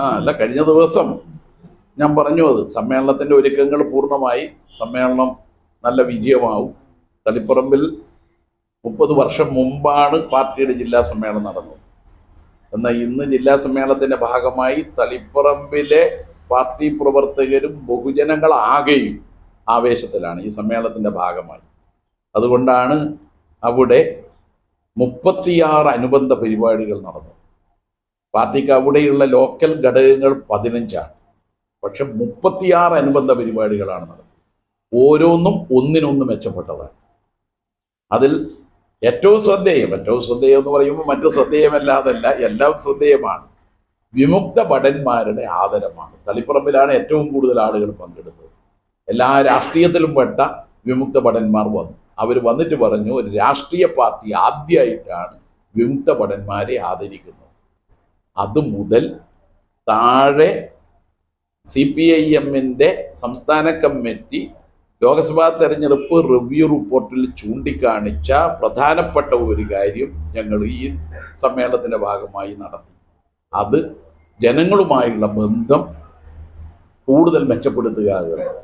ആ അല്ല കഴിഞ്ഞ ദിവസം ഞാൻ പറഞ്ഞു അത്. സമ്മേളനത്തിന്റെ ഒരുക്കങ്ങൾ പൂർണമായി. സമ്മേളനം നല്ല വിജയമാവും. തളിപ്പറമ്പിൽ മുപ്പത് വർഷം മുമ്പാണ് പാർട്ടിയുടെ ജില്ലാ സമ്മേളനം നടന്നത്. എന്നാൽ ഇന്ന് ജില്ലാ സമ്മേളനത്തിന്റെ ഭാഗമായി തളിപ്പറമ്പിലെ പാർട്ടി പ്രവർത്തകരും ബഹുജനങ്ങളാകെയും ആവേശത്തിലാണ് ഈ സമ്മേളനത്തിന്റെ ഭാഗമായി. അതുകൊണ്ടാണ് അവിടെ മുപ്പത്തിയാറ് അനുബന്ധ പരിപാടികൾ നടന്നു പാർട്ടിക്ക് അവിടെയുള്ള ലോക്കൽ ഘടകങ്ങൾ പതിനഞ്ചാണ്. പക്ഷെ മുപ്പത്തിയാറ് അനുബന്ധ പരിപാടികളാണ് നടന്നത്. ഓരോന്നും ഒന്നിനൊന്ന് മെച്ചപ്പെട്ടതാണ്. അതിൽ ഏറ്റവും ശ്രദ്ധേയം ഏറ്റവും ശ്രദ്ധേയം എന്ന് പറയുമ്പോൾ മറ്റു ശ്രദ്ധേയമല്ലാതല്ല എല്ലാം ശ്രദ്ധേയമാണ്. വിമുക്ത ഭടന്മാരുടെ ആദരമാണ്. തളിപ്പറമ്പിലാണ് ഏറ്റവും കൂടുതൽ ആളുകൾ പങ്കെടുത്തത്. എല്ലാ രാഷ്ട്രീയത്തിലും പെട്ട വിമുക്ത ഭടന്മാർ വന്നു. അവർ വന്നിട്ട് പറഞ്ഞു ഒരു രാഷ്ട്രീയ പാർട്ടി ആദ്യമായിട്ടാണ് വിമുക്ത ഭടന്മാരെ ആദരിക്കുന്നത്. അതുമുതൽ താഴെ സി പി ഐ എമ്മിന്റെ സംസ്ഥാന കമ്മിറ്റി ലോക്സഭാ തെരഞ്ഞെടുപ്പ് റിവ്യൂ റിപ്പോർട്ടിൽ ചൂണ്ടിക്കാണിച്ച പ്രധാനപ്പെട്ട ഒരു കാര്യം ഞങ്ങൾ ഈ സമ്മേളനത്തിന്റെ ഭാഗമായി നടത്തി. അത് ജനങ്ങളുമായുള്ള ബന്ധം കൂടുതൽ മെച്ചപ്പെടുത്തുക എന്നുള്ളത്